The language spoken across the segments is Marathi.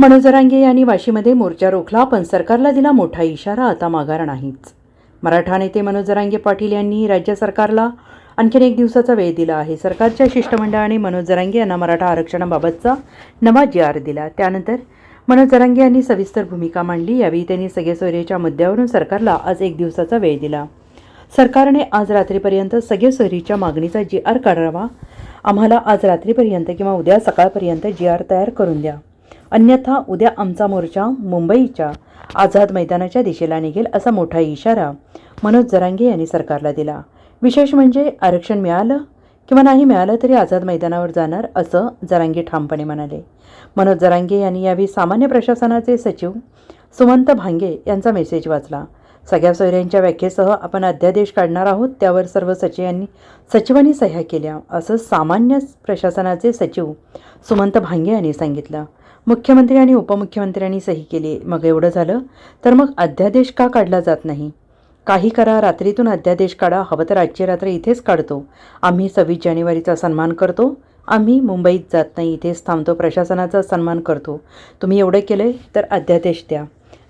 मनोजरांगे यांनी वाशीमध्ये मोर्चा रोखला पण सरकारला दिला मोठा इशारा आता माघार नाहीच. मराठा नेते मनोजरांगे पाटील यांनी राज्य सरकारला आणखीन एक दिवसाचा वेळ दिला आहे. सरकारच्या शिष्टमंडळाने मनोज जरांगे यांना मराठा आरक्षणाबाबतचा नवा जी आर दिला. त्यानंतर मनोज जरांगे यांनी सविस्तर भूमिका मांडली. यावेळी त्यांनी सगळे सोयरेच्या मुद्द्यावरून सरकारला आज एक दिवसाचा वेळ दिला. सरकारने आज रात्रीपर्यंत सगळे सोयरीच्या मागणीचा जी आर काढावा. आम्हाला आज रात्रीपर्यंत किंवा उद्या सकाळपर्यंत जी आर तयार करून द्या. अन्यथा उद्या आमचा मोर्चा मुंबईच्या आझाद मैदानाच्या दिशेला निघेल असा मोठा इशारा मनोज जरांगे यांनी सरकारला दिला. विशेष म्हणजे आरक्षण मिळालं किंवा नाही मिळालं तरी आझाद मैदानावर जाणार असं जरांगे ठामपणे म्हणाले. मनोज जरांगे यांनी यावेळी सामान्य प्रशासनाचे सचिव सुमंत भांगे यांचा मेसेज वाचला. सगळ्या सोयऱ्यांच्या व्याख्येसह आपण अध्यादेश काढणार आहोत. त्यावर सर्व सचिवांनी सचिवांनी सह्या केल्या असं सामान्य प्रशासनाचे सचिव सुमंत भांगे यांनी सांगितलं. मुख्यमंत्री आणि उपमुख्यमंत्र्यांनी सही केली. मग एवढं झालं तर मग अध्यादेश का काढला जात नाही? काही करा रात्रीतून अध्यादेश काढा हवं तर आजची रात्र इथेच काढतो. आम्ही सव्वीस जानेवारीचा सन्मान करतो. आम्ही मुंबईत जात नाही इथेच थांबतो प्रशासनाचा सन्मान करतो. तुम्ही एवढं केलं तर अध्यादेश द्या.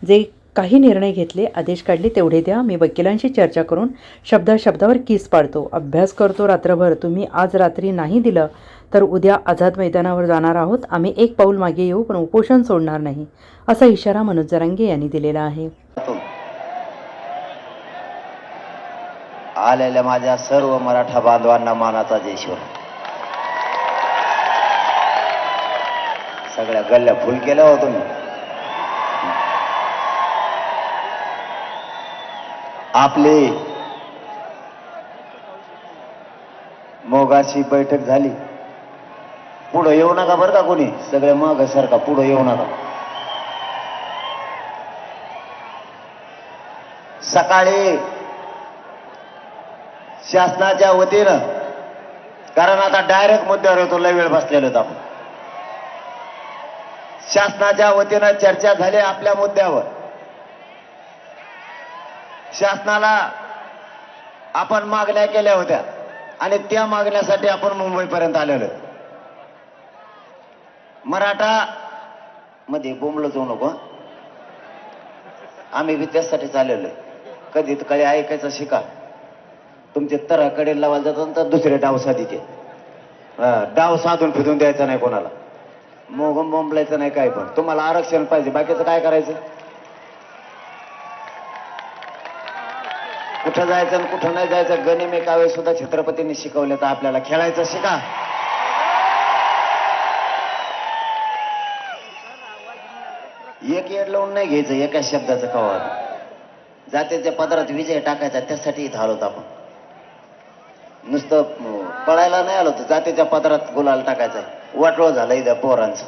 जे काही निर्णय घेतले आदेश काढले तेवढे द्या. मी वकिलांशी चर्चा करून शब्दा शब्दावर कीस पाडतो. अभ्यास करतो रात्रभर. तुम्ही आज रात्री नाही दिलं तर उद्या आझाद मैदानावर जाणार आहोत. आम्ही एक पाऊल मागे येऊ पण उपोषण सोडणार नाही असा इशारा मनोज जरांगे यांनी दिलेला आहे. आलेल्या माझ्या सर्व मराठा बांधवांना मानाचा जयश्वर सगळ्या गल्ल्या फुल केल्या हो तुम्ही. आपले मोगाशी बैठक झाली. पुढं येऊ नका बरं का कोणी? सगळे मग सारखा पुढं येऊ नका. सकाळी शासनाच्या वतीनं कारण आता डायरेक्ट मुद्द्यावर येतो लय वेळ बसलेलो आहोत आपण. शासनाच्या वतीनं चर्चा झाली आपल्या मुद्द्यावर. शासनाला आपण मागण्या केल्या होत्या. आणि त्या मागण्यासाठी आपण मुंबईपर्यंत आलेलो मराठा मध्ये बोंबलं जाऊ नको आम्ही बी त्यासाठी कधी तर काही ऐकायचं शिका. तुमचे तराकडे लावायला जातात तर दुसरे डाव साधिके डाव साधून फिरून द्यायचा नाही कोणाला. मोगम बोंबलायचं नाही काय पण. तुम्हाला आरक्षण पाहिजे बाकीचं काय करायचं? कुठं जायचं आणि कुठं नाही जायचं गणिमे कावे सुद्धा छत्रपतींनी शिकवले तर आपल्याला खेळायचं शिका. एक येड लावून नाही घ्यायचं एका शब्दाचं कवा जातीच्या पदरात विजय टाकायचा त्यासाठी इथं आलो होतो आपण. नुसतं पळायला नाही आलो होतो जातीच्या पदरात गुलाल टाकायचा. वाटोळ झालं इथं पोरांचं.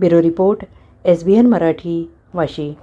Bureau report S B N Marathi Vashi.